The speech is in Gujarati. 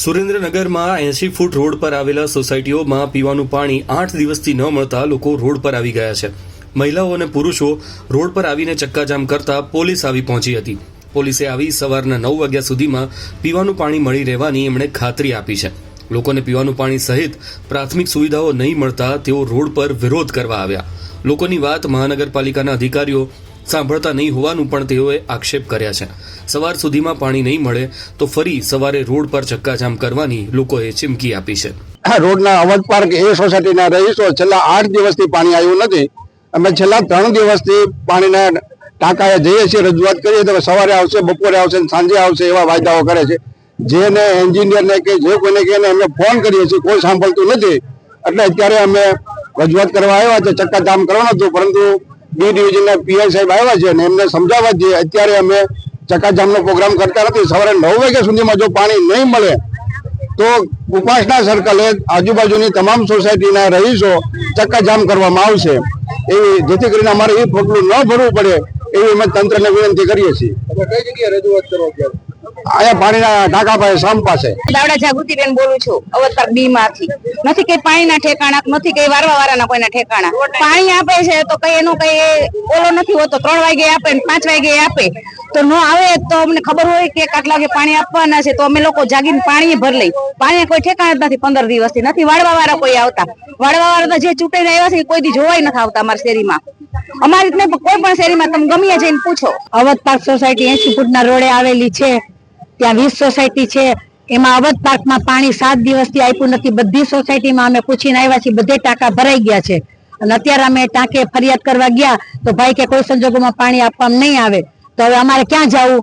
સુરેન્દ્રનગરમાં એંશી ફૂટ રોડ પર આવેલા સોસાયટીઓમાં પીવાનું પાણી આઠ દિવસથી ન મળતા લોકો રોડ પર આવી ગયા છે. મહિલાઓ અને પુરુષો રોડ પર આવીને ચક્કાજામ કરતા પોલીસ આવી પહોંચી હતી. પોલીસે આવી સવારના નવ વાગ્યા સુધીમાં પીવાનું પાણી મળી રહેવાની એમણે ખાતરી આપી છે. લોકોને પીવાનું પાણી સહિત પ્રાથમિક સુવિધાઓ નહીં મળતા તેઓ રોડ પર વિરોધ કરવા આવ્યા. લોકોની વાત મહાનગરપાલિકાના અધિકારીઓ સાંભળતા નહીં હોવાનું પણ તેઓએ આક્ષેપ કર્યા છે. સવાર સુધીમાં પાણી નહીં મળે તો ફરી સવારે રોડ પર ચક્કાજામ કરવાની લોકોએ ચીમકી આપી છે. રોડના અવધ પાર્ક એ સોસાયટીના રહીશો છેલ્લા આઠ દિવસથી પાણી આવ્યું નથી. અમે છેલ્લા ત્રણ દિવસથી પાણીના ટાંકાએ જઈએ છીએ, રજૂઆત કરીએ તો સવારે આવશે, બપોરે આવશે સાંજે આવશે એવા વાયદાઓ કરે છે. જેને એન્જિનિયરને કે જે કોઈને કે અમે ફોન કરીએ છીએ, કોઈ સાંભળતું નથી. એટલે અત્યારે અમે રજૂઆત કરવા આવ્યા છે, ચક્કાજામ કરવાનો હતું, પરંતુ બી ડિવિઝનના પીઆઈ સાહેબ આવ્યા છે અને એમને સમજાવવા જઈએ. અત્યારે અમે ચકાજામનો પ્રોગ્રામ કરતા નથી. સવારે નવ વાગ્યા સુધીમાં જો પાણી નહીં મળે, તો ઉપાસના સર્કલે આજુબાજુની તમામ સોસાયટીના રહીશો ચક્કાજામ કરવામાં આવશે. એવી જેથી કરીને અમારે એ પગલું ન ભરવું પડે, એવી અમે તંત્રને વિનંતી કરીએ છીએ. અહીંયા પાણીના ટાંકા પાસે સામ પાસે. દાવડા જાગૃતિબેન બોલું છું અવતાર બી માંથી. નથી કઈ પાણીના ઠેકાણા નથી કઈ વારવા વાળાના કોઈના ઠેકાણા. પાણી આપે છે તો કઈ એનો કઈ ઓલો નથી હોતો. ત્રણ વાગે આપે ને પાંચ વાગે આપે. તો ન આવે તો અમને ખબર હોય કે આટલા વાગે પાણી આપવાના છે તો અમે લોકો જાગીને પાણી ભર લઈ પાણી કોઈ ઠેકાણા જ નથી પંદર દિવસથી. નથી વાળવા વાળા કોઈ આવતા. વાળવા વાળા જે ચૂંટાઈને આવ્યા છે કોઈ દી જોવાય નથી આવતા અમારા શેરીમાં. અમારી કોઈ પણ શેરીમાં તમે ગમે જઈને પૂછો. અવધ પાર્ક સોસાયટી એસી ફૂટના રોડે આવેલી છે. ત્યાં વીસ સોસાયટી છે. એમાં અવધ પાર્કમાં પાણી સાત દિવસથી આપ્યું નથી. બધી સોસાયટીમાં અમે પૂછીને આવ્યા છીએ, બધે ટાંકા ભરાઈ ગયા છે. અને અત્યારે અમે ટાંકે ફરિયાદ કરવા ગયા, તો ભાઈ કે કોઈ સંજોગોમાં પાણી આપવામાં નહીં આવે. તો હવે અમારે ક્યાં જવું?